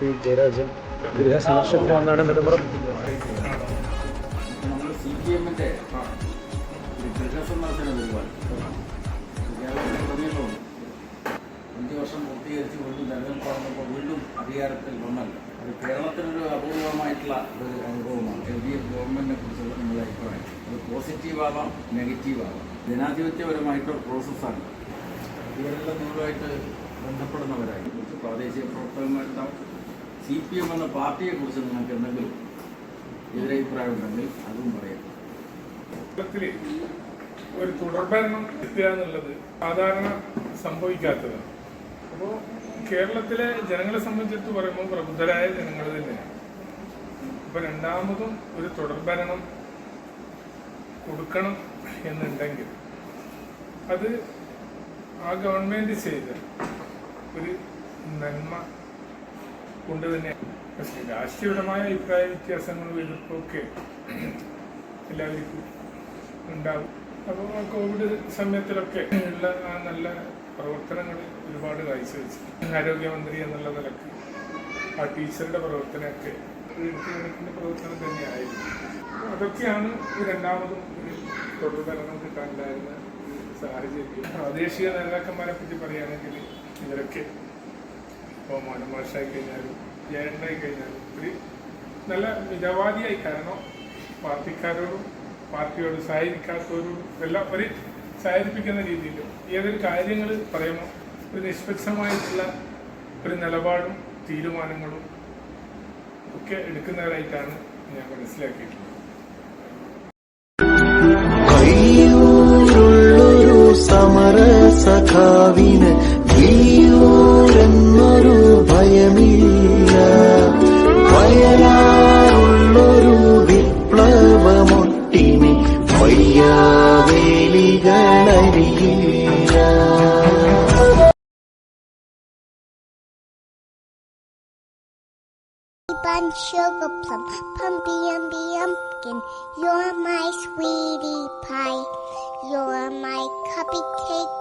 P Jayarajan ഗൃഹസന്ദർശനത്തിന് വന്നാണ് നെടുമ്പറം അഞ്ച് വർഷം പൂർത്തീകരിച്ച് വീണ്ടും തെരഞ്ഞെടുപ്പ് വന്നപ്പോൾ വീണ്ടും അധികാരത്തിൽ വന്നല്ല അത് കേരളത്തിനൊരു അപൂർവമായിട്ടുള്ള ഒരു അനുഭവമാണ് എൽ ഡി എഫ് ഗവൺമെന്റിനെ കുറിച്ചുള്ള നിങ്ങളുടെ അഭിപ്രായം അത് പോസിറ്റീവ് ആവാം നെഗറ്റീവ് ആവാം ജനാധിപത്യപരമായിട്ടൊരു പ്രോസസ്സാണ് ഇവരെല്ലാം നിങ്ങളുമായിട്ട് ബന്ധപ്പെടുന്നവരായി പ്രാദേശിക പ്രവർത്തകന്മാരുണ്ടാവും സി പി എം എന്ന പാർട്ടിയെക്കുറിച്ച് നിങ്ങൾക്ക് എന്തെങ്കിലും എതിരഭിപ്രായം ഉണ്ടെങ്കിൽ അതും പറയാം. ഒരു തുടർഭരണം എത്തുക എന്നുള്ളത് സാധാരണ സംഭവിക്കാത്തതാണ്. അപ്പോൾ കേരളത്തിലെ ജനങ്ങളെ സംബന്ധിച്ചിട്ട് പറയുമ്പോൾ പ്രബുദ്ധരായ ജനങ്ങൾ തന്നെയാണ്. അപ്പൊ രണ്ടാമതും ഒരു തുടർഭരണം കൊടുക്കണം എന്നുണ്ടെങ്കിൽ അത് ആ ഗവൺമെന്റ് ചെയ്ത ഒരു നന്മ കൊണ്ട് തന്നെ രാഷ്ട്രീയപരമായ അഭിപ്രായ വ്യത്യാസങ്ങളും എതിർപ്പൊക്കെ എല്ലാവർക്കും ഉണ്ടാകും അപ്പോൾ കോവിഡ് സമയത്തിലൊക്കെ ഉള്ള ആ നല്ല പ്രവർത്തനങ്ങൾ ഒരുപാട് കാഴ്ചവെച്ചു. ആരോഗ്യമന്ത്രി എന്നുള്ള നിലയ്ക്ക് ആ ടീച്ചറുടെ പ്രവർത്തനമൊക്കെ എടുത്തുകണക്കിന്റെ പ്രവർത്തനം തന്നെയായിരുന്നു. അതൊക്കെയാണ് രണ്ടാമതും ഒരു തുടർഭരണം കിട്ടാനുണ്ടായിരുന്ന സാഹചര്യം. പ്രാദേശിക നേതാക്കന്മാരെ പറ്റി പറയുകയാണെങ്കിൽ ഇവരൊക്കെ ഇപ്പോൾ മോനമാഷായി കഴിഞ്ഞാലും ജയണ്ടായി കഴിഞ്ഞാലും ഒരു നല്ല മിതവാദിയായി കാരണം പാർട്ടിക്കാരോടും പാർട്ടിയോട് സഹകരിക്കാത്തവരോടും എല്ലാം ഒരു സഹകരിപ്പിക്കുന്ന രീതിയിലും ഏതൊരു കാര്യങ്ങൾ പറയുമ്പോൾ ഒരു നിഷ്പക്ഷമായിട്ടുള്ള ഒരു നിലപാടും തീരുമാനങ്ങളും ഒക്കെ എടുക്കുന്നവരായിട്ടാണ് ഞാൻ മനസ്സിലാക്കിയിട്ടുള്ളത്. സമര സമരസഖാവിന് bun sugar plum, pumpy umby. You're my sweetie pie. You're my cupcake